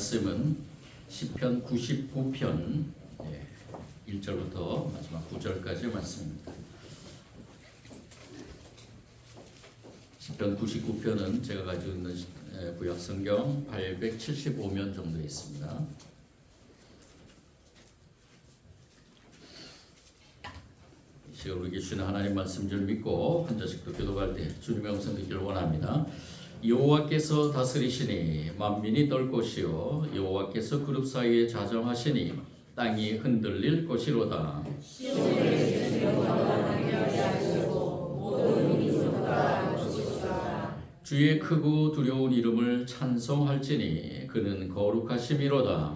말씀은 시편 99편 1절부터 마지막 9절까지의 말씀입니다. 시편 99편은 제가 가지고 있는 에, 구약 성경 875면 정도 있습니다. 이 시간 우리에게 주시는 하나님 말씀 줄 믿고 한또 기도할 때 주님의 음성 듣기를 원합니다. 여호와께서 다스리시니 만민이 떨 것이요 여호와께서 그룹 사이에 자정하시니 땅이 흔들릴 것이로다. 주의 크고 두려운 이름을 찬송할지니 그는 거룩하심이로다.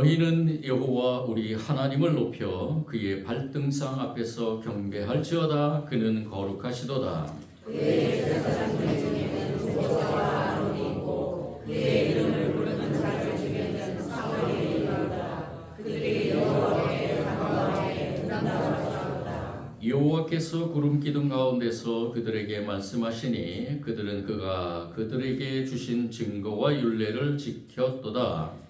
너희는 여호와 우리 하나님을 높여 그의 발등상 앞에서 경배할지어다 그는 거룩하시도다. 여호와께서 구름 기둥 가운데서 그들에게 말씀하시니 그들은 그가 그들에게 주신 증거와 율례를 지켰도다.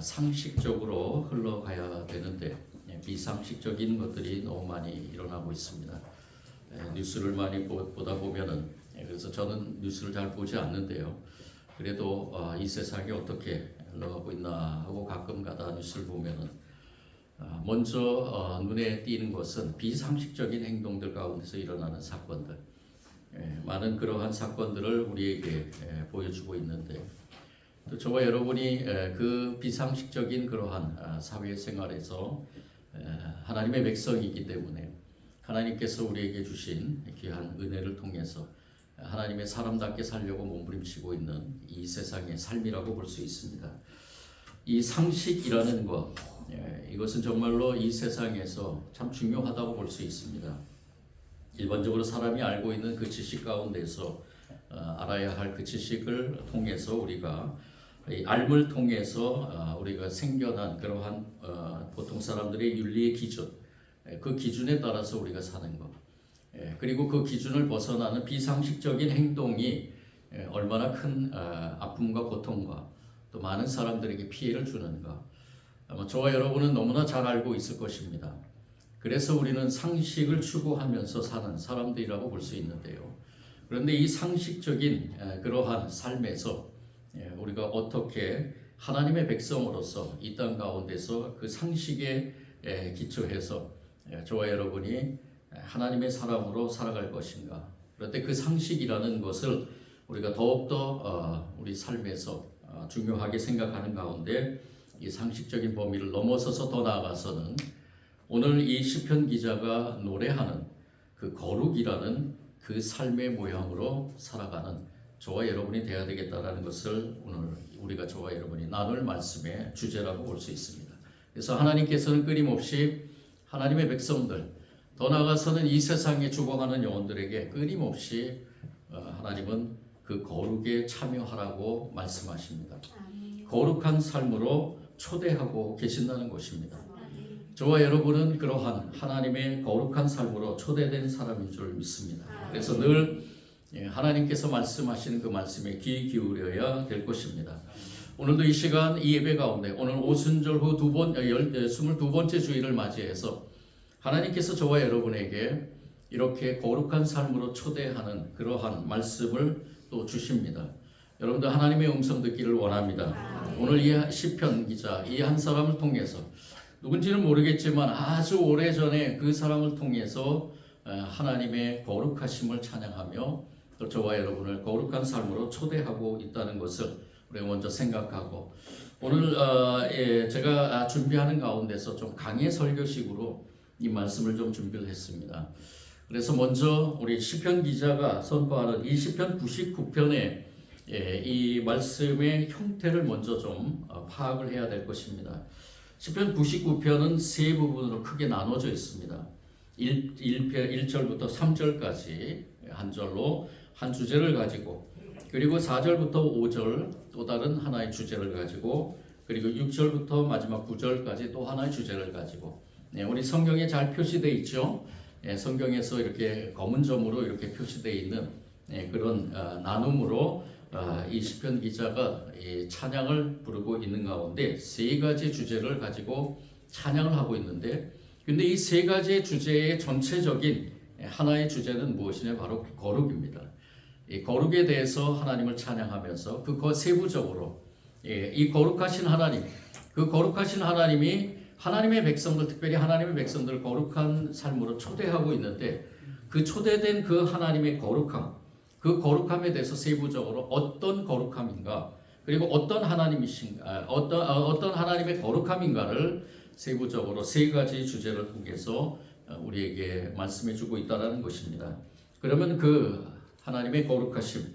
상식적으로 흘러가야 되는데 예, 비상식적인 것들이 너무 많이 일어나고 있습니다. 예, 뉴스를 많이 보- 보다 보면은 예, 그래서 저는 뉴스를 잘 보지 않는데요. 그래도 아, 이 세상이 어떻게 흘러가고 있나 하고 가끔가다 뉴스를 보면은 아, 먼저 어, 눈에 띄는 것은 비상식적인 행동들 가운데서 일어나는 사건들. 예, 많은 그러한 사건들을 우리에게 예, 보여주고 있는데 또 저와 여러분이 에, 그 비상식적인 그러한 아, 사회 생활에서 에, 하나님의 백성이기 때문에 하나님께서 우리에게 주신 귀한 은혜를 통해서 하나님의 사람답게 살려고 몸부림치고 있는 이 세상의 삶이라고 볼 수 있습니다. 이 상식이라는 것, 예, 이것은 정말로 이 세상에서 참 중요하다고 볼 수 있습니다. 일반적으로 사람이 알고 있는 그 지식 가운데서 어, 알아야 할 그 지식을 통해서 우리가 이 알물 통해서 어, 우리가 생겨난 그러한 어, 보통 사람들의 윤리의 기준, 예, 그 기준에 따라서 우리가 사는 것, 예, 그리고 그 기준을 벗어나는 비상식적인 행동이 예, 얼마나 큰 어, 아픔과 고통과 또 많은 사람들에게 피해를 주는가, 아마 저와 여러분은 너무나 잘 알고 있을 것입니다. 그래서 우리는 상식을 추구하면서 사는 사람들이라고 볼 수 있는데요. 그런데 이 상식적인 에, 그러한 삶에서 예, 우리가 어떻게 하나님의 백성으로서 이 땅 가운데서 그 상식에 에, 기초해서 예, 저와 여러분이 에, 하나님의 사람으로 살아갈 것인가. 그런데 그 상식이라는 것을 우리가 더욱더 어, 우리 삶에서 어, 중요하게 생각하는 가운데 이 상식적인 범위를 넘어서서 더 나아가서는 오늘 이 시편 기자가 노래하는 그 거룩이라는 그 삶의 모양으로 살아가는 저와 여러분이 되어야 되겠다라는 것을 오늘 우리가 저와 여러분이 나눌 말씀의 주제라고 볼 수 있습니다. 그래서 하나님께서는 끊임없이 하나님의 백성들 더 나아가서는 이 세상에 죽어가는 영혼들에게 끊임없이 어, 하나님은 그 거룩에 참여하라고 말씀하십니다. 거룩한 삶으로 초대하고 계신다는 것입니다. 저와 여러분은 그러한 하나님의 거룩한 삶으로 초대된 사람인 줄 믿습니다. 그래서 늘 예, 하나님께서 말씀하시는 그 말씀에 귀 기울여야 될 것입니다. 오늘도 이 시간 이 예배 가운데 오늘 오순절 후 두 번, 스물두 번째 주일을 맞이해서 하나님께서 저와 여러분에게 이렇게 거룩한 삶으로 초대하는 그러한 말씀을 또 주십니다. 여러분들 하나님의 음성 듣기를 원합니다. 오늘 이 시편 기자 이 한 사람을 통해서 누군지는 모르겠지만 아주 오래 전에 그 사람을 통해서 어, 하나님의 거룩하심을 찬양하며 또 저와 여러분을 거룩한 삶으로 초대하고 있다는 것을 우리가 먼저 생각하고 오늘 어, 예, 제가 준비하는 가운데서 좀 강의 설교식으로 이 말씀을 좀 준비를 했습니다. 그래서 먼저 우리 시편 기자가 선포하는 이 시편 99편의 예, 이 말씀의 형태를 먼저 좀 어, 파악을 해야 될 것입니다. 시편 99편은 세 부분으로 크게 나눠져 있습니다. 1, 1편 1절부터 3절까지 한 절로 한 주제를 가지고 그리고 4절부터 5절 또 다른 하나의 주제를 가지고 그리고 6절부터 마지막 9절까지 또 하나의 주제를 가지고 네, 우리 성경에 잘 표시되어 있죠. 예, 성경에서 이렇게 검은 점으로 이렇게 표시되어 있는 예, 그런 어, 나눔으로 어, 이 시편 기자가 이 찬양을 부르고 있는 가운데 세 가지 주제를 가지고 찬양을 하고 있는데 근데 이 세 가지의 주제의 전체적인 하나의 주제는 무엇이냐 바로 거룩입니다. 이 거룩에 대해서 하나님을 찬양하면서 그 거- 세부적으로 예, 이 거룩하신 하나님, 그 거룩하신 하나님이 하나님의 백성들, 특별히 하나님의 백성들을 거룩한 삶으로 초대하고 있는데 그 초대된 그 하나님의 거룩함, 그 거룩함에 대해서 세부적으로 어떤 거룩함인가, 그리고 어떤 하나님이신가, 아, 어떤 어, 어떤 하나님의 거룩함인가를 세부적으로 세 가지 주제를 통해서 어, 우리에게 말씀해 주고 있다라는 것입니다. 그러면 그 하나님의 거룩하심,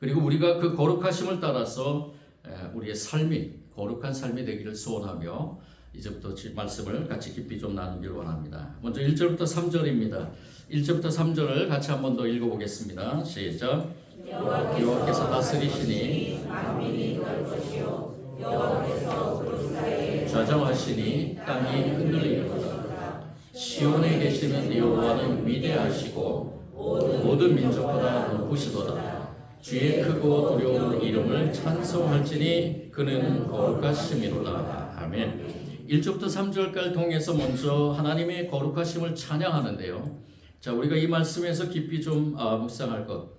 그리고 우리가 그 거룩하심을 따라서 에, 우리의 삶이 거룩한 삶이 되기를 소원하며 이제부터 지- 말씀을 같이 깊이 좀 나누길 원합니다. 먼저 1절부터 3절입니다. 1절부터 3절을 같이 한번 더 읽어보겠습니다. 시작. 여호와께서 다스리시니 좌정하시니 땅이 흔들리리로다. 시온에 계시는 여호와는 위대하시고 모든 민족보다 높으시도다. 주의 크고 두려운 이름을 찬송할지니 그는 거룩하심이로다. 아멘. 1절부터 3절까지 통해서 먼저 하나님의 거룩하심을 찬양하는데요. 자, 우리가 이 말씀에서 깊이 좀 아, 묵상할 것.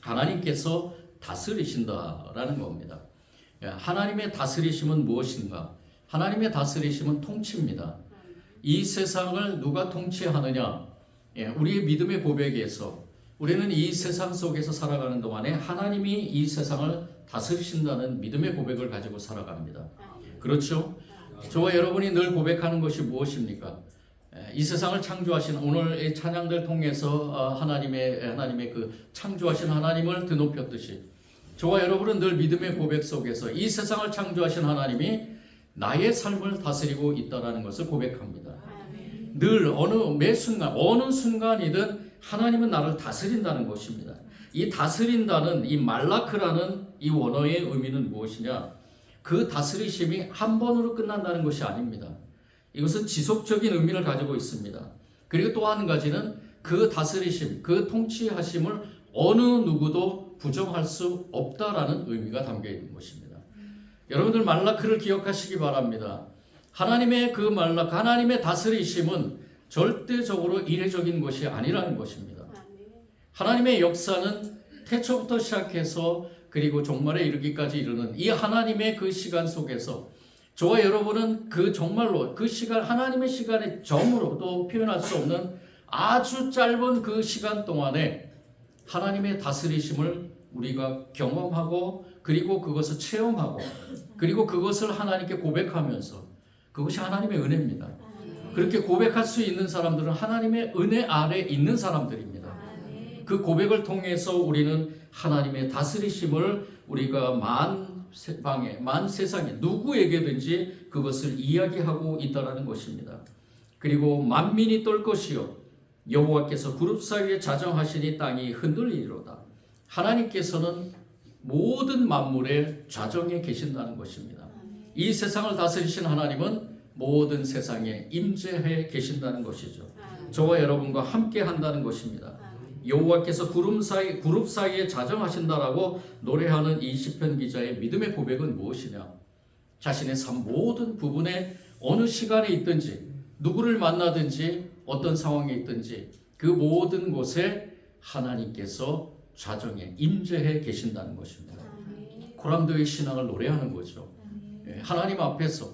하나님께서 다스리신다라는 겁니다. 야, 하나님의 다스리심은 무엇인가? 하나님의 다스리심은 통치입니다. 이 세상을 누가 통치하느냐? 예, 우리의 믿음의 고백에서 우리는 이 세상 속에서 살아가는 동안에 하나님이 이 세상을 다스리신다는 믿음의 고백을 가지고 살아갑니다. 그렇죠? 저와 여러분이 늘 고백하는 것이 무엇입니까? 예, 이 세상을 창조하신 오늘 이 찬양들 통해서 어, 하나님의 하나님의 그 창조하신 하나님을 드높였듯이 저와 여러분은 늘 믿음의 고백 속에서 이 세상을 창조하신 하나님이 나의 삶을 다스리고 있다라는 것을 고백합니다. 늘 어느 매 순간 어느 순간이든 하나님은 나를 다스린다는 것입니다. 이 다스린다는 이 말라크라는 이 원어의 의미는 무엇이냐? 그 다스리심이 한 번으로 끝난다는 것이 아닙니다. 이것은 지속적인 의미를 가지고 있습니다. 그리고 또 한 가지는 그 다스리심, 그 통치하심을 어느 누구도 부정할 수 없다라는 의미가 담겨 있는 것입니다. 여러분들 말라크를 기억하시기 바랍니다. 하나님의 그 말라 하나님의 다스리심은 절대적으로 이례적인 것이 아니라는 것입니다. 하나님의 역사는 태초부터 시작해서 그리고 종말에 이르기까지 이르는 이 하나님의 그 시간 속에서 저와 여러분은 그 정말로 그 시간 하나님의 시간의 점으로도 표현할 수 없는 아주 짧은 그 시간 동안에 하나님의 다스리심을 우리가 경험하고 그리고 그것을 체험하고 그리고 그것을 하나님께 고백하면서 그것이 하나님의 은혜입니다. 그렇게 고백할 수 있는 사람들은 하나님의 은혜 아래 있는 사람들입니다. 그 고백을 통해서 우리는 하나님의 다스리심을 우리가 만 방에 만 세상에 누구에게든지 그것을 이야기하고 있다라는 것입니다. 그리고 만민이 떨 것이요 여호와께서 그룹 사이에 자정하시니 땅이 흔들리리로다. 하나님께서는 모든 만물의 좌정에 계신다는 것입니다. 이 세상을 다스리신 하나님은 모든 세상에 임재해 계신다는 것이죠. 저와 여러분과 함께 한다는 것입니다. 여호와께서 구름 사이 그룹 사이에 자정하신다라고 노래하는 이 시편 기자의 믿음의 고백은 무엇이냐? 자신의 삶 모든 부분에 어느 시간에 있든지 누구를 만나든지 어떤 상황에 있든지 그 모든 곳에 하나님께서 자정에 임재해 계신다는 것입니다. 고람도의 신앙을 노래하는 거죠. 예, 하나님 앞에서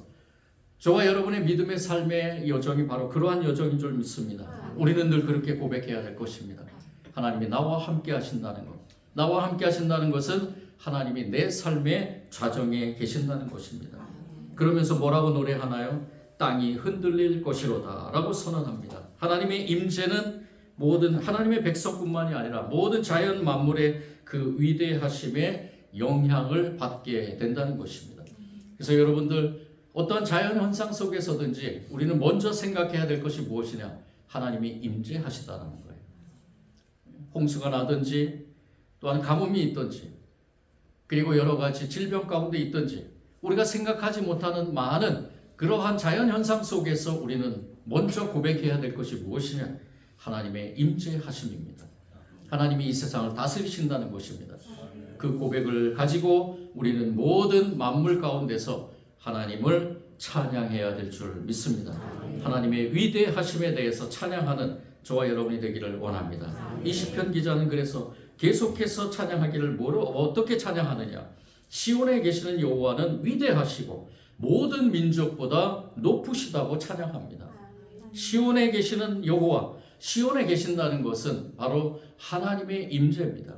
저와 여러분의 믿음의 삶의 여정이 바로 그러한 여정인 줄 믿습니다. 우리는 늘 그렇게 고백해야 될 것입니다. 하나님이 나와 함께 하신다는 것. 나와 함께 하신다는 것은 하나님이 내 삶의 좌정에 계신다는 것입니다. 그러면서 뭐라고 노래하나요? 땅이 흔들릴 것이로다라고 선언합니다. 하나님의 임재는 모든 하나님의 백성뿐만이 아니라 모든 자연 만물의 그 위대하심에 영향을 받게 된다는 것입니다. 그래서 여러분들 어떠한 자연 현상 속에서든지 우리는 먼저 생각해야 될 것이 무엇이냐? 하나님이 임재하시다라는 거예요. 홍수가 나든지 또한 가뭄이 있든지 그리고 여러 가지 질병 가운데 있든지 우리가 생각하지 못하는 많은 그러한 자연 현상 속에서 우리는 먼저 고백해야 될 것이 무엇이냐? 하나님의 임재하심입니다. 하나님이 이 세상을 다스리신다는 것입니다. 그 고백을 가지고 우리는 모든 만물 가운데서 하나님을 찬양해야 될 줄 믿습니다. 하나님의 위대하심에 대해서 찬양하는 저와 여러분이 되기를 원합니다. 이 시편 기자는 그래서 계속해서 찬양하기를 뭐로 어떻게 찬양하느냐? 시온에 계시는 여호와는 위대하시고 모든 민족보다 높으시다고 찬양합니다. 시온에 계시는 여호와, 시온에 계신다는 것은 바로 하나님의 임재입니다.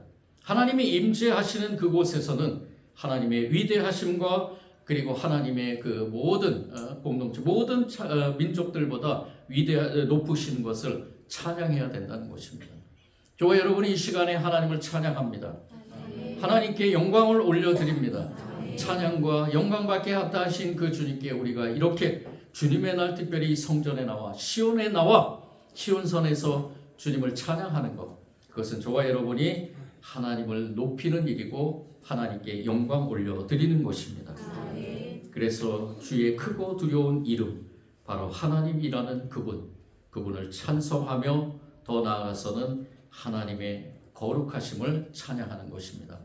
하나님이 임재하시는 그곳에서는 하나님의 위대하심과 그리고 하나님의 그 모든 어, 공동체, 모든 차- 어, 민족들보다 위대 높으신 것을 찬양해야 된다는 것입니다. 저와 여러분이 이 시간에 하나님을 찬양합니다. 하나님께 영광을 올려드립니다. 찬양과 영광받게 하다 하신 그 주님께 우리가 이렇게 주님의 날 특별히 이 성전에 나와 시온에 나와 시온선에서 주님을 찬양하는 것 그것은 저와 여러분이 하나님을 높이는 일이고 하나님께 영광 올려드리는 것입니다. 그래서 주의 크고 두려운 이름 바로 하나님이라는 그분 그분을 찬송하며 더 나아가서는 하나님의 거룩하심을 찬양하는 것입니다.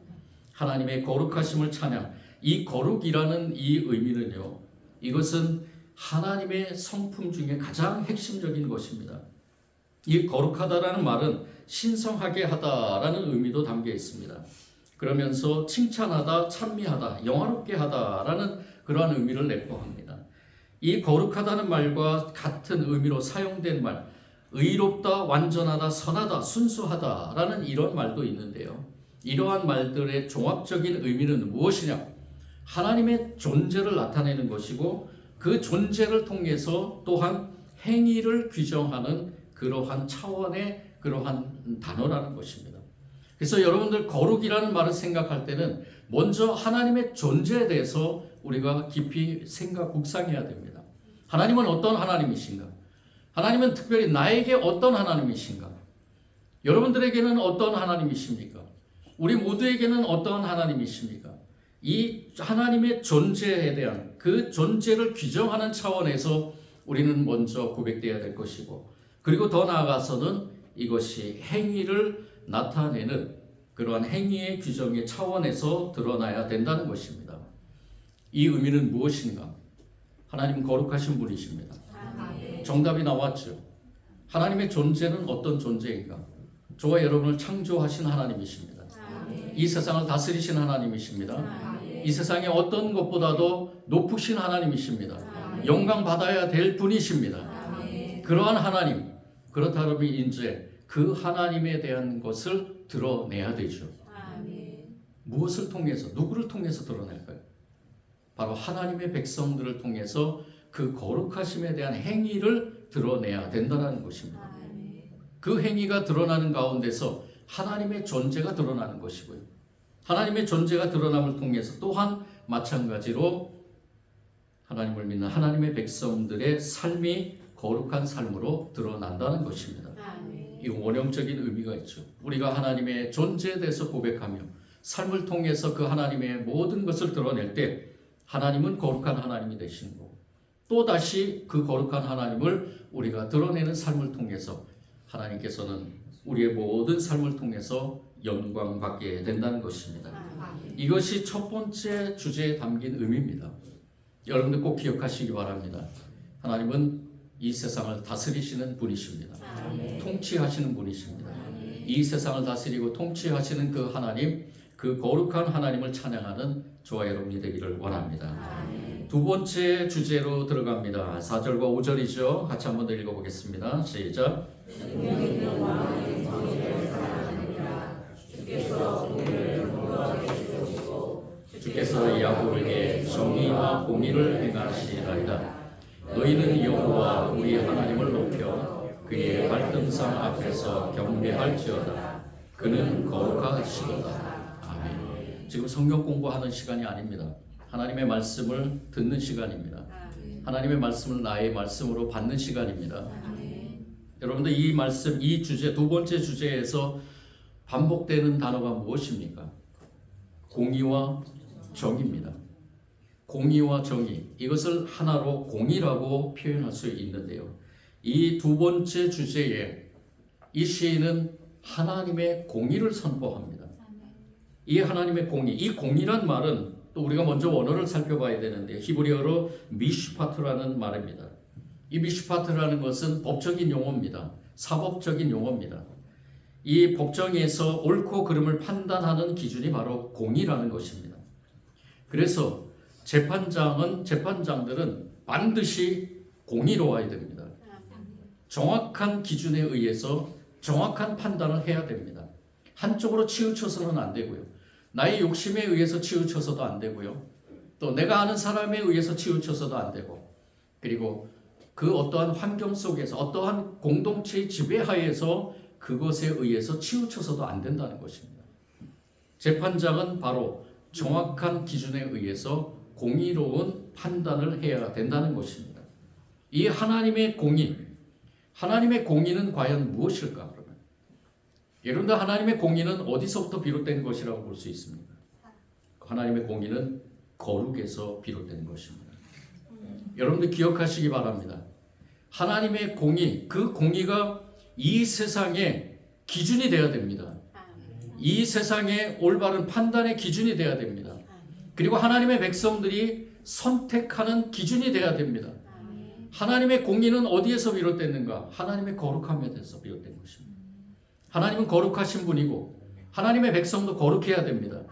하나님의 거룩하심을 찬양. 이 거룩이라는 이 의미는요. 이것은 하나님의 성품 중에 가장 핵심적인 것입니다. 이 거룩하다라는 말은 신성하게 하다라는 의미도 담겨 있습니다. 그러면서 칭찬하다, 찬미하다, 영화롭게 하다라는 그러한 의미를 내포합니다. 이 거룩하다는 말과 같은 의미로 사용된 말, 의롭다, 완전하다, 선하다, 순수하다라는 이런 말도 있는데요. 이러한 말들의 종합적인 의미는 무엇이냐? 하나님의 존재를 나타내는 것이고 그 존재를 통해서 또한 행위를 규정하는 그러한 차원의 그러한 단어라는 것입니다. 그래서 여러분들 거룩이라는 말을 생각할 때는 먼저 하나님의 존재에 대해서 우리가 깊이 생각 묵상해야 됩니다. 하나님은 어떤 하나님이신가? 하나님은 특별히 나에게 어떤 하나님이신가? 여러분들에게는 어떤 하나님이십니까? 우리 모두에게는 어떤 하나님이십니까? 이 하나님의 존재에 대한 그 존재를 규정하는 차원에서 우리는 먼저 고백돼야 될 것이고 그리고 더 나아가서는 이것이 행위를 나타내는 그러한 행위의 규정의 차원에서 드러나야 된다는 것입니다. 이 의미는 무엇인가? 하나님 거룩하신 분이십니다. 정답이 나왔죠. 하나님의 존재는 어떤 존재인가? 저와 여러분을 창조하신 하나님이십니다. 이 세상을 다스리신 하나님이십니다. 이 세상에 어떤 것보다도 높으신 하나님이십니다. 영광 받아야 될 분이십니다. 그러한 하나님, 그렇다면 이제 그 하나님에 대한 것을 드러내야 되죠. 무엇을 통해서, 누구를 통해서 드러낼까요? 바로 하나님의 백성들을 통해서 그 거룩하심에 대한 행위를 드러내야 된다는 것입니다. 그 행위가 드러나는 가운데서 하나님의 존재가 드러나는 것이고요. 하나님의 존재가 드러남을 통해서 또한 마찬가지로 하나님을 믿는 하나님의 백성들의 삶이 거룩한 삶으로 드러난다는 것입니다. 이 원형적인 의미가 있죠. 우리가 하나님의 존재에 대해서 고백하며 삶을 통해서 그 하나님의 모든 것을 드러낼 때 하나님은 거룩한 하나님이 되시는 거고 또 다시 그 거룩한 하나님을 우리가 드러내는 삶을 통해서 하나님께서는 우리의 모든 삶을 통해서 영광 받게 된다는 것입니다. 이것이 첫 번째 주제에 담긴 의미입니다. 여러분들 꼭 기억하시기 바랍니다. 하나님은 이 세상을 다스리시는 분이십니다. 통치하시는 분이십니다. 이 세상을 다스리고 통치하시는 그 하나님, 그 거룩한 하나님을 찬양하는 저와 여러분이 되기를 원합니다. 두 번째 주제로 들어갑니다. 4절과 5절이죠. 같이 한번 더 읽어보겠습니다. 시작. 주께서 야곱에게 정의와 공의를 행하시리이다. 너희는 여호와 우리 하나님을 높여 그의 발등상 앞에서 경배할지어다. 그는 거룩하시도다. 아멘. 지금 성경 공부하는 시간이 아닙니다. 하나님의 말씀을 듣는 시간입니다. 하나님의 말씀을 나의 말씀으로 받는 시간입니다. 여러분들 이 말씀, 이 주제 두 번째 주제에서 반복되는 단어가 무엇입니까? 공의와 정의입니다. 공의와 정의 이것을 하나로 공의라고 표현할 수 있는데요. 이 두 번째 주제에 이 시인은 하나님의 공의를 선포합니다. 이 하나님의 공의, 이 공의란 말은 또 우리가 먼저 원어를 살펴봐야 되는데 히브리어로 미슈파트라는 말입니다. 이 미슈파트라는 것은 법적인 용어입니다. 사법적인 용어입니다. 이 법정에서 옳고 그름을 판단하는 기준이 바로 공의라는 것입니다. 그래서 재판장은 재판장들은 반드시 공의로워야 됩니다. 정확한 기준에 의해서 정확한 판단을 해야 됩니다. 한쪽으로 치우쳐서는 안 되고요. 나의 욕심에 의해서 치우쳐서도 안 되고요. 또 내가 아는 사람에 의해서 치우쳐서도 안 되고 그리고 그 어떠한 환경 속에서 어떠한 공동체의 지배하에서 그것에 의해서 치우쳐서도 안 된다는 것입니다. 재판장은 바로 정확한 기준에 의해서 공의로운 판단을 해야 된다는 것입니다. 이 하나님의 공의, 하나님의 공의는 과연 무엇일까? 그러면 여러분들 하나님의 공의는 어디서부터 비롯된 것이라고 볼 수 있습니까? 하나님의 공의는 거룩에서 비롯된 것입니다. 여러분들 기억하시기 바랍니다. 하나님의 공의, 그 공의가 이 세상의 기준이 되어야 됩니다. 이 세상의 올바른 판단의 기준이 되어야 됩니다. 그리고 하나님의 백성들이 선택하는 기준이 되어야 됩니다. 하나님의 공의는 어디에서 비롯됐는가? 하나님의 거룩함에서 비롯된 것입니다. 하나님은 거룩하신 분이고 하나님의 백성도 거룩해야 됩니다.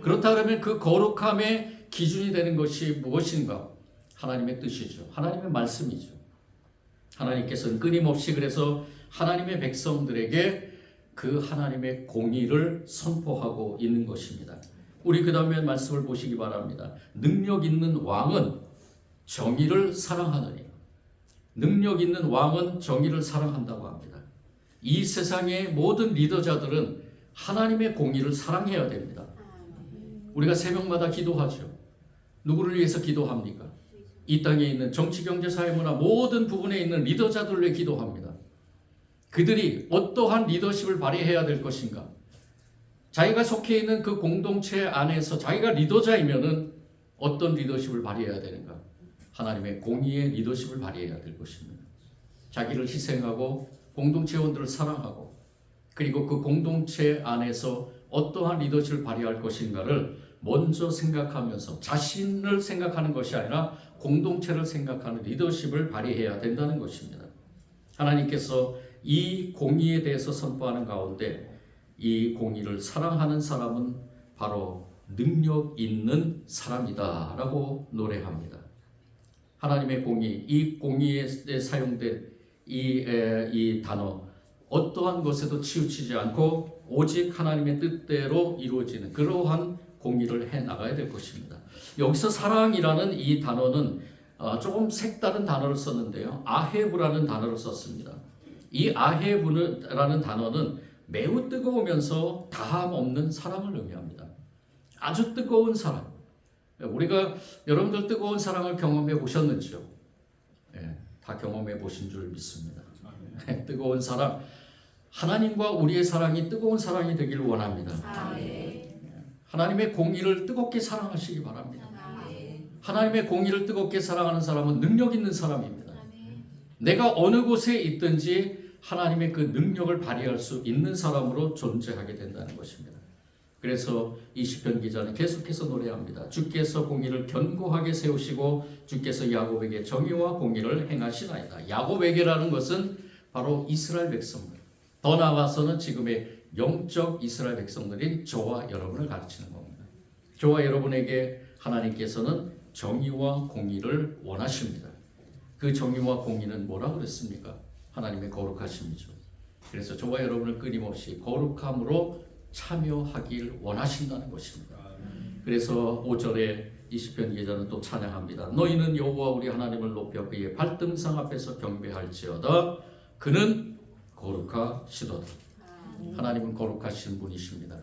그렇다 그러면 그 거룩함의 기준이 되는 것이 무엇인가? 하나님의 뜻이죠. 하나님의 말씀이죠. 하나님께서는 끊임없이 그래서 하나님의 백성들에게 그 하나님의 공의를 선포하고 있는 것입니다. 우리 그 다음에 말씀을 보시기 바랍니다. 능력 있는 왕은 정의를 사랑하느니 능력 있는 왕은 정의를 사랑한다고 합니다. 이 세상의 모든 리더자들은 하나님의 공의를 사랑해야 됩니다. 우리가 새벽마다 기도하죠. 누구를 위해서 기도합니까? 이 땅에 있는 정치, 경제, 사회, 문화 모든 부분에 있는 리더자들을 위해 기도합니다. 그들이 어떠한 리더십을 발휘해야 될 것인가? 자기가 속해 있는 그 공동체 안에서 자기가 리더자이면은 어떤 리더십을 발휘해야 되는가? 하나님의 공의의 리더십을 발휘해야 될 것입니다. 자기를 희생하고 공동체원들을 사랑하고 그리고 그 공동체 안에서 어떠한 리더십을 발휘할 것인가를 먼저 생각하면서 자신을 생각하는 것이 아니라 공동체를 생각하는 리더십을 발휘해야 된다는 것입니다. 하나님께서 이 공의에 대해서 선포하는 가운데 이 공의를 사랑하는 사람은 바로 능력 있는 사람이다 라고 노래합니다. 하나님의 공의, 이 공의에 사용된 이, 에, 이 단어 어떠한 것에도 치우치지 않고 오직 하나님의 뜻대로 이루어지는 그러한 공의를 해 나가야 될 것입니다. 여기서 사랑이라는 이 단어는 어, 조금 색다른 단어를 썼는데요. 아헤브라는 단어를 썼습니다. 이 아헤브라는 단어는 매우 뜨거우면서 다함 없는 사랑을 의미합니다. 아주 뜨거운 사랑. 우리가 여러분들 뜨거운 사랑을 경험해 보셨는지요? 예, 다 경험해 보신 줄 믿습니다. 뜨거운 사랑. 하나님과 우리의 사랑이 뜨거운 사랑이 되기를 원합니다. 하나님의 공의를 뜨겁게 사랑하시기 바랍니다. 하나님의 공의를 뜨겁게 사랑하는 사람은 능력 있는 사람입니다. 내가 어느 곳에 있든지 하나님의 그 능력을 발휘할 수 있는 사람으로 존재하게 된다는 것입니다. 그래서 이 시편 기자는 계속해서 노래합니다. 주께서 공의를 견고하게 세우시고 주께서 야곱에게 정의와 공의를 행하시나이다. 야곱에게라는 것은 바로 이스라엘 백성들. 더 나아가서는 지금의 영적 이스라엘 백성들인 저와 여러분을 가르치는 겁니다. 저와 여러분에게 하나님께서는 정의와 공의를 원하십니다. 그 정의와 공의는 뭐라고 그랬습니까? 하나님의 거룩하심이죠. 그래서 저와 여러분을 끊임없이 거룩함으로 참여하길 원하신다는 것입니다. 그래서 5절에 20편 기자는 또 찬양합니다. 너희는 여호와 우리 하나님을 높여 그의 발등상 앞에서 경배할지어다. 그는 거룩하시도다. 하나님은 거룩하신 분이십니다.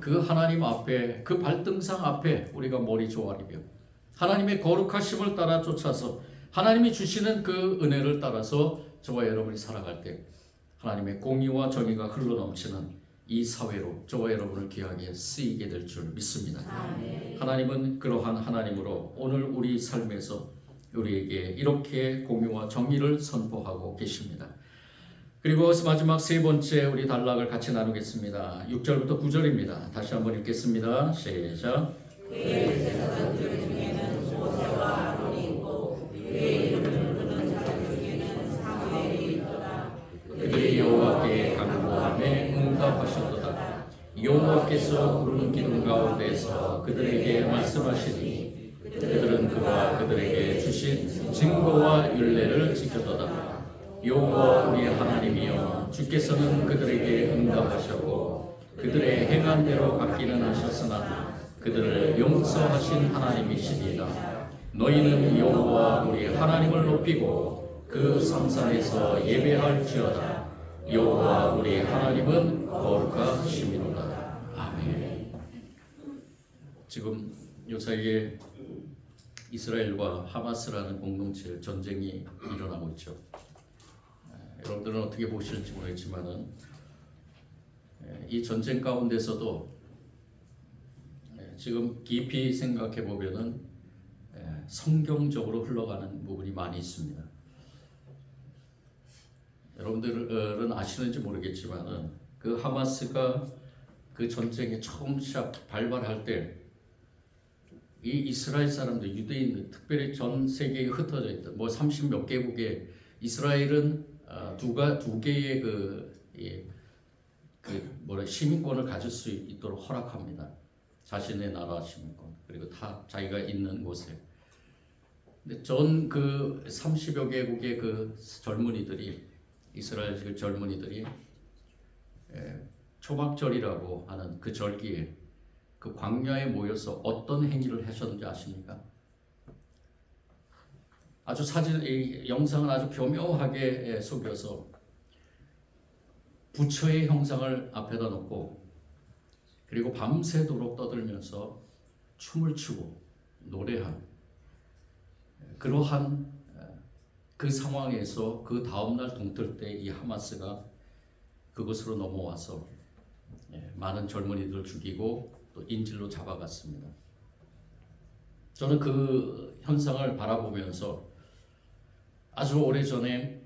그 하나님 앞에 그 발등상 앞에 우리가 머리 조아리며 하나님의 거룩하심을 따라 쫓아서 하나님이 주시는 그 은혜를 따라서 저와 여러분이 살아갈 때 하나님의 공의와 정의가 흘러넘치는 이 사회로 저와 여러분을 귀하게 쓰이게 될 줄 믿습니다. 하나님은 그러한 하나님으로 오늘 우리 삶에서 우리에게 이렇게 공의와 정의를 선포하고 계십니다. 그리고 마지막 세 번째 우리 단락을 같이 나누겠습니다. 6절부터 9절입니다. 다시 한번 읽겠습니다. 시작. 그 여호와께서 부르는 기둥 가운데서 그들에게 말씀하시니 그들은 그와 그들에게 주신 증거와 율례를 지켰도다. 여호와 우리 하나님이여 주께서는 그들에게 응답하셨고 그들의 행한 대로 갚기는 하셨으나 그들을 용서하신 하나님이시니이다. 너희는 여호와 우리 하나님을 높이고 그 성산에서 예배할지어다. 여호와 우리 하나님은 거룩하심이로다. 아멘. 지금 요 사이에 이스라엘과 하마스라는 공동체 전쟁이 일어나고 있죠. 에, 여러분들은 어떻게 보실지 모르겠지만은 에, 이 전쟁 가운데서도 에, 지금 깊이 생각해 보면은 에, 성경적으로 흘러가는 부분이 많이 있습니다. 여러분들은 아시는지 모르겠지만은 그 하마스가 그 전쟁에 처음 시작 발발할 때 이 이스라엘 사람들 유대인들 특별히 전 세계에 흩어져 있던 뭐30 몇 개국에 이스라엘은 아, 두가 두 개의 그, 이, 그 뭐라 시민권을 가질 수 있도록 허락합니다. 자신의 나라 시민권 그리고 다 자기가 있는 곳에. 근데 전 그 30여 개국의 그 젊은이들이 이스라엘 그 젊은이들이 에, 초막절이라고 하는 그 절기에 그 광야에 모여서 어떤 행위를 하셨는지 아십니까? 아주 사진 이 영상은 아주 교묘하게 에, 속여서 부처의 형상을 앞에다 놓고 그리고 밤새도록 떠들면서 춤을 추고 노래한 그러한 그 상황에서 그 다음날 동틀 때 이 하마스가 그것으로 넘어와서 예, 많은 젊은이들 죽이고 또 인질로 잡아갔습니다. 저는 그 현상을 바라보면서 아주 오래 전에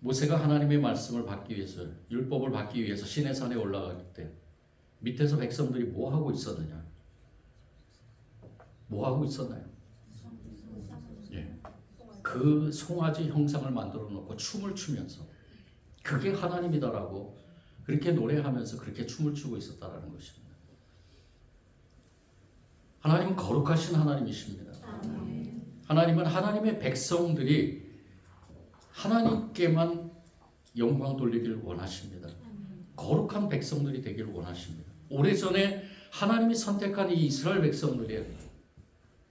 모세가 하나님의 말씀을 받기 위해서 율법을 받기 위해서 시내 산에 올라가기 때 밑에서 백성들이 뭐 하고 있었느냐? 뭐 하고 있었나요? 예. 그 송아지 형상을 만들어 놓고 춤을 추면서 그게 하나님이다라고 그렇게 노래하면서 그렇게 춤을 추고 있었다라는 것입니다. 하나님은 거룩하신 하나님이십니다. 하나님은 하나님의 백성들이 하나님께만 영광 돌리기를 원하십니다. 거룩한 백성들이 되기를 원하십니다. 오래전에 하나님이 선택한 이 이스라엘 백성들이에요.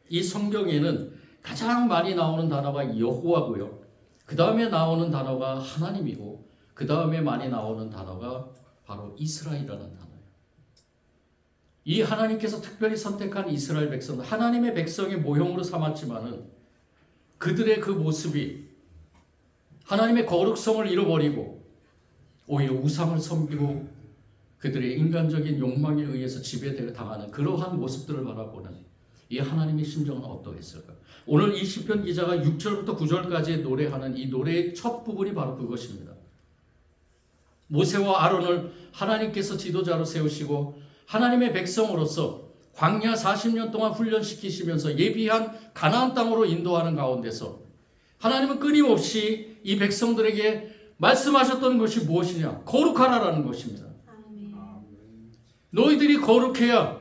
이 성경에는 가장 많이 나오는 단어가 여호와고요. 그 다음에 나오는 단어가 하나님이고 그 다음에 많이 나오는 단어가 바로 이스라엘이라는 단어예요. 이 하나님께서 특별히 선택한 이스라엘 백성, 하나님의 백성의 모형으로 삼았지만은 그들의 그 모습이 하나님의 거룩성을 잃어버리고 오히려 우상을 섬기고 그들의 인간적인 욕망에 의해서 지배되어 당하는 그러한 모습들을 바라보는 이 하나님의 심정은 어떠했을까? 오늘 이 시편 기자가 6절부터 9절까지 노래하는 이 노래의 첫 부분이 바로 그것입니다. 모세와 아론을 하나님께서 지도자로 세우시고 하나님의 백성으로서 광야 40년 동안 훈련시키시면서 예비한 가나안 땅으로 인도하는 가운데서 하나님은 끊임없이 이 백성들에게 말씀하셨던 것이 무엇이냐? 거룩하라라는 것입니다. 너희들이 거룩해야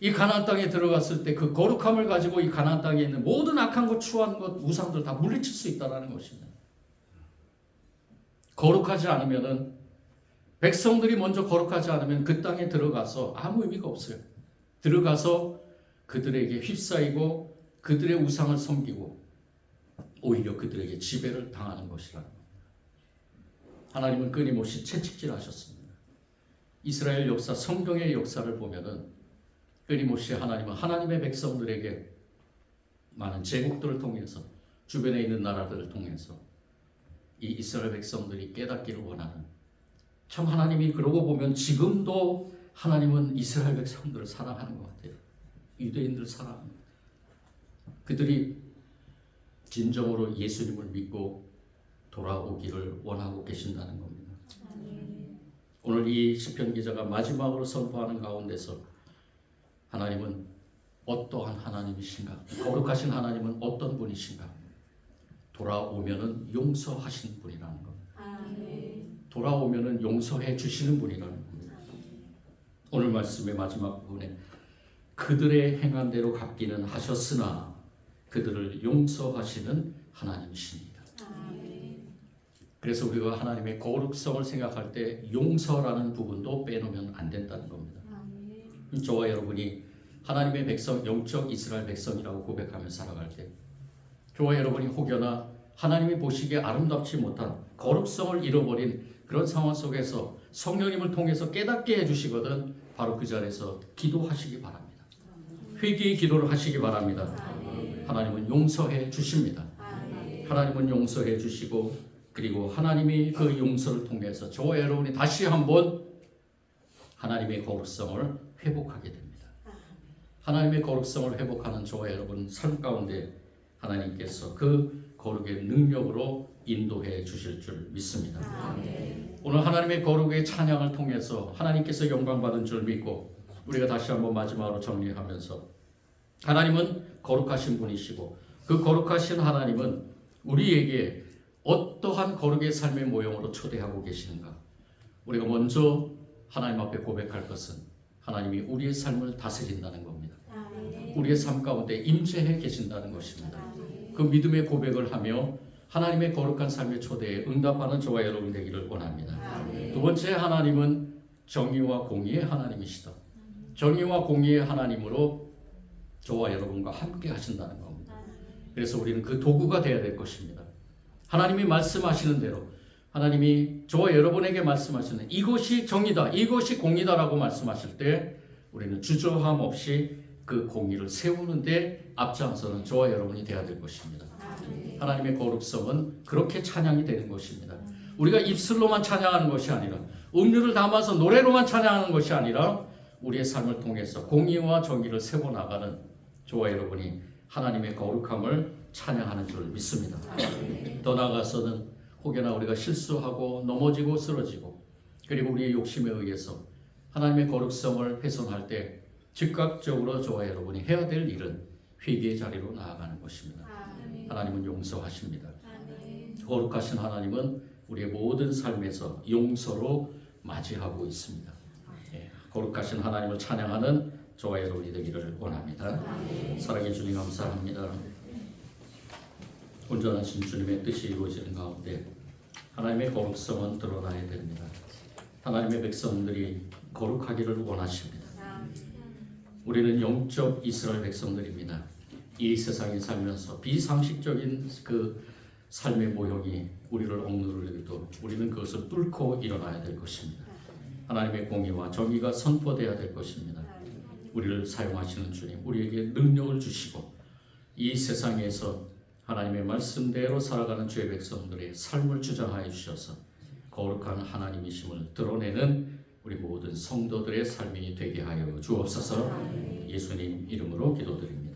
이 가나안 땅에 들어갔을 때 그 거룩함을 가지고 이 가나안 땅에 있는 모든 악한 것, 추한 것, 우상들 다 물리칠 수 있다라는 것입니다. 거룩하지 않으면은 백성들이 먼저 거룩하지 않으면 그 땅에 들어가서 아무 의미가 없어요. 들어가서 그들에게 휩싸이고 그들의 우상을 섬기고 오히려 그들에게 지배를 당하는 것이라는. 하나님은 끊임없이 채찍질하셨습니다. 이스라엘 역사, 성경의 역사를 보면은 끊임없이 하나님은 하나님의 백성들에게 많은 제국들을 통해서 주변에 있는 나라들을 통해서 이 이스라엘 백성들이 깨닫기를 원하는 참 하나님이 그러고 보면 지금도 하나님은 이스라엘 백성들을 사랑하는 것 같아요. 유대인들 사랑합니다. 그들이 진정으로 예수님을 믿고 돌아오기를 원하고 계신다는 겁니다. 오늘 이 시편 기자가 마지막으로 선포하는 가운데서 하나님은 어떠한 하나님이신가? 거룩하신 하나님은 어떤 분이신가? 돌아오면은 용서하시는 분이라는. 돌아오면은 용서해 주시는 분이라는 겁니다. 오늘 말씀의 마지막 부분에 그들의 행한 대로 갚기는 하셨으나 그들을 용서하시는 하나님이십니다. 그래서 우리가 하나님의 거룩성을 생각할 때 용서라는 부분도 빼놓으면 안 된다는 겁니다. 저와 여러분이 하나님의 백성, 영적 이스라엘 백성이라고 고백하며 살아갈 때 저와 여러분이 혹여나 하나님이 보시기에 아름답지 못한 거룩성을 잃어버린 그런 상황 속에서 성령님을 통해서 깨닫게 해주시거든 바로 그 자리에서 기도하시기 바랍니다. 회개의 기도를 하시기 바랍니다. 하나님은 용서해 주십니다. 하나님은 용서해 주시고 그리고 하나님이 그 용서를 통해서 저와 여러분이 다시 한번 하나님의 거룩성을 회복하게 됩니다. 하나님의 거룩성을 회복하는 저와 여러분 삶 가운데 하나님께서 그 거룩의 능력으로 인도해 주실 줄 믿습니다. 오늘 하나님의 거룩의 찬양을 통해서 하나님께서 영광 받은 줄 믿고 우리가 다시 한번 마지막으로 정리하면서 하나님은 거룩하신 분이시고 그 거룩하신 하나님은 우리에게 어떠한 거룩의 삶의 모형으로 초대하고 계시는가? 우리가 먼저 하나님 앞에 고백할 것은 하나님이 우리의 삶을 다스린다는 겁니다. 우리의 삶 가운데 임재해 계신다는 것입니다. 그 믿음의 고백을 하며 하나님의 거룩한 삶의 초대에 응답하는 저와 여러분 되기를 원합니다. 두 번째 하나님은 정의와 공의의 하나님이시다. 정의와 공의의 하나님으로 저와 여러분과 함께 하신다는 겁니다. 그래서 우리는 그 도구가 되어야 될 것입니다. 하나님이 말씀하시는 대로 하나님이 저와 여러분에게 말씀하시는 이것이 정의다, 이것이 공의다라고 말씀하실 때 우리는 주저함 없이 그 공의를 세우는데 앞장서는 저와 여러분이 되어야 될 것입니다. 하나님의 거룩성은 그렇게 찬양이 되는 것입니다. 우리가 입술로만 찬양하는 것이 아니라 음료를 담아서 노래로만 찬양하는 것이 아니라 우리의 삶을 통해서 공의와 정의를 세워 나가는 저와 여러분이 하나님의 거룩함을 찬양하는 줄 믿습니다. 더 나아가서는 혹여나 우리가 실수하고 넘어지고 쓰러지고 그리고 우리의 욕심에 의해서 하나님의 거룩성을 훼손할 때 즉각적으로 저와 여러분이 해야 될 일은 회개의 자리로 나아가는 것입니다. 하나님은 용서하십니다. 거룩하신 하나님은 우리의 모든 삶에서 용서로 맞이하고 있습니다. 예, 거룩하신 하나님을 찬양하는 저와 여러분이 되기를 원합니다. 사랑해 주님 감사합니다. 온전하신 주님의 뜻이 이루어지는 가운데 하나님의 거룩성은 드러나야 됩니다. 하나님의 백성들이 거룩하기를 원하십니다. 우리는 영적 이스라엘 백성들입니다. 이 세상에 살면서 비상식적인 그 삶의 모형이 우리를 억누르려도 우리는 그것을 뚫고 일어나야 될 것입니다. 하나님의 공의와 정의가 선포돼야 될 것입니다. 우리를 사용하시는 주님, 우리에게 능력을 주시고 이 세상에서 하나님의 말씀대로 살아가는 주의 백성들의 삶을 주장하여 주셔서 거룩한 하나님이심을 드러내는 우리 모든 성도들의 삶이 되게 하여 주옵소서 예수님 이름으로 기도드립니다.